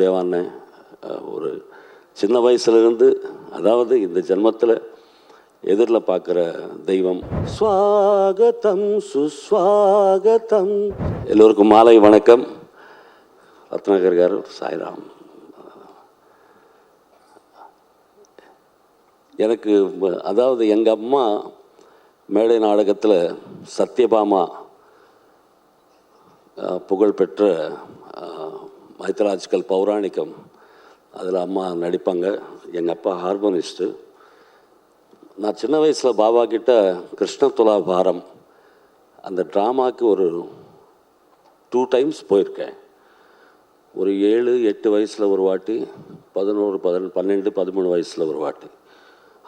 தேவான்னு ஒரு சின்ன வயசுலேருந்து அதாவது இந்த ஜென்மத்தில் எதிரில் பார்க்குற தெய்வம். ஸ்வாகத்தம் சுஸ்வாகதம். எல்லோருக்கும் மாலை வணக்கம். ரத்னாகர் கார் சாய்ராம். எனக்கு அதாவது எங்கள் அம்மா மேடை நாடகத்தில் சத்யபாமா புகழ்பெற்ற மைத்தலாஜிக்கல் பௌராணிகம் அதில் அம்மா நடிப்பாங்க. எங்கள் அப்பா ஹார்மோனிஸ்ட்டு நான் சின்ன வயசில் பாபா கிட்ட கிருஷ்ண துலாபாரம் அந்த ட்ராமாவுக்கு ஒரு டூ டைம்ஸ் போயிருக்கேன். ஒரு ஏழு எட்டு வயசில் ஒரு வாட்டி பதினோரு பதின பன்னெண்டு பதிமூணு வயசில் ஒரு வாட்டி.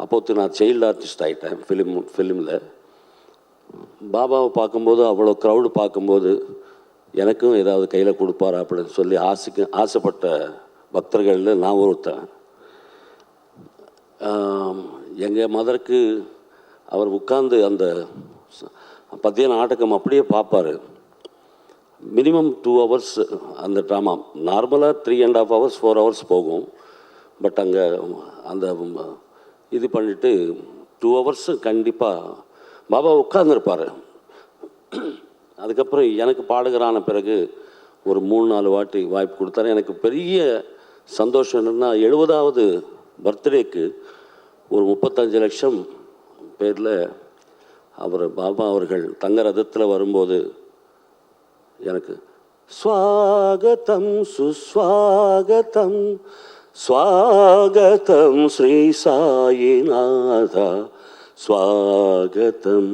அப்போது நான் சைல்டு ஆர்டிஸ்ட் ஆகிட்டேன் ஃபிலிம் ஃபிலிமில் பாபாவை பார்க்கும்போது அவ்வளோ க்ரௌடு பார்க்கும்போது எனக்கும் ஏதாவது கையில் கொடுப்பார் அப்படின்னு சொல்லி ஆசைக்கு ஆசைப்பட்ட பக்தர்களில் நான் ஒருத்தன். எங்கள் மதருக்கு அவர் உட்கார்ந்து அந்த பத்திய நாடகம் அப்படியே பார்ப்பார். மினிமம் டூ ஹவர்ஸ் அந்த ட்ராமா நார்மலாக three and half hours four hours போகும். பட் அங்கே அந்த இது பண்ணிவிட்டு டூ ஹவர்ஸ் கண்டிப்பாக பாபா உட்காந்துருப்பார் அதுக்கப்புறம் எனக்கு பாடகரான பிறகு ஒரு மூணு நாலு வாட்டி வாய்ப்பு கொடுத்தாரு. எனக்கு பெரிய சந்தோஷம் என்னென்னா எழுபதாவது பர்த்டேக்கு ஒரு முப்பத்தஞ்சு லட்சம் பேரில் அவர் பாபா அவர்கள் தங்க ரதத்தில் வரும்போது எனக்கு ஸ்வாகதம் சுஸ்வாகதம் ஸ்வாகதம் ஸ்ரீ சாயிநாதா ஸ்வாகதம்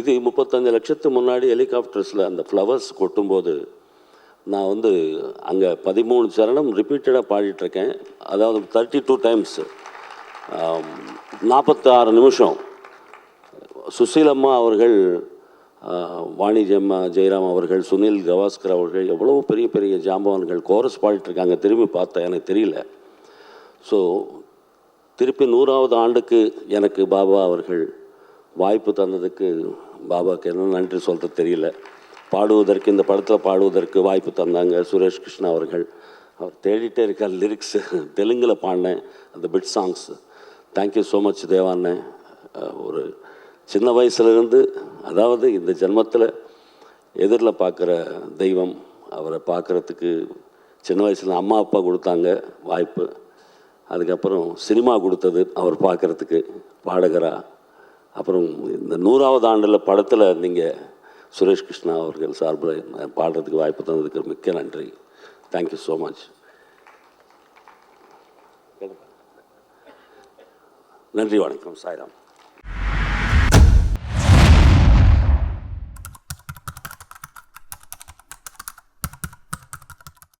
இது முப்பத்தஞ்சு லட்சத்துக்கு முன்னாடி ஹெலிகாப்டர்ஸில் அந்த ஃப்ளவர்ஸ் கொட்டும்போது நான் வந்து அங்கே பதிமூணு சரணம் ரிப்பீட்டடாக பாடிட்டுருக்கேன். அதாவது தேர்ட்டி டூ டைம்ஸ் நாற்பத்தாறு நிமிஷம். சுசீலம்மா அவர்கள் வாணிஜம்மா ஜெயராம் அவர்கள் சுனில் கவாஸ்கர் அவர்கள் எவ்வளோ பெரிய பெரிய ஜாம்பவான்கள் கோரஸ் பாடிட்டுருக்காங்க திரும்பி பார்த்தேன் எனக்கு தெரியல. ஸோ திருப்பி நூறாவது ஆண்டுக்கு எனக்கு பாபா அவர்கள் வாய்ப்பு தந்ததுக்கு பாபாவுக்கு என்ன நன்றி சொல்கிறது தெரியல. பாடுவதற்கு இந்த படத்தில் பாடுவதற்கு வாய்ப்பு தந்தாங்க சுரேஷ் கிருஷ்ணா அவர்கள். அவர் தேடிட்டே இருக்கார் லிரிக்ஸ் தெலுங்கில் பாடினேன் அந்த bit songs thank you so much தேவாண்ணே. ஒரு சின்ன வயசுலேருந்து அதாவது இந்த ஜென்மத்தில் எதிரில் பார்க்குற தெய்வம் அவரை பார்க்குறதுக்கு சின்ன வயசில் அம்மா அப்பா கொடுத்தாங்க வாய்ப்பு. அதுக்கப்புறம் சினிமா கொடுத்தது அவர் பார்க்குறதுக்கு பாடகரா. அப்புறம் இந்த நூறாவது ஆண்டில் படத்தில் நீங்கள் சுரேஷ் கிருஷ்ணா அவர்கள் சார்பில் பாடுறதுக்கு வாய்ப்பு தந்ததுக்கு மிக்க நன்றி. தேங்க்யூ ஸோ மச் நன்றி வணக்கம். சாய்ராம்.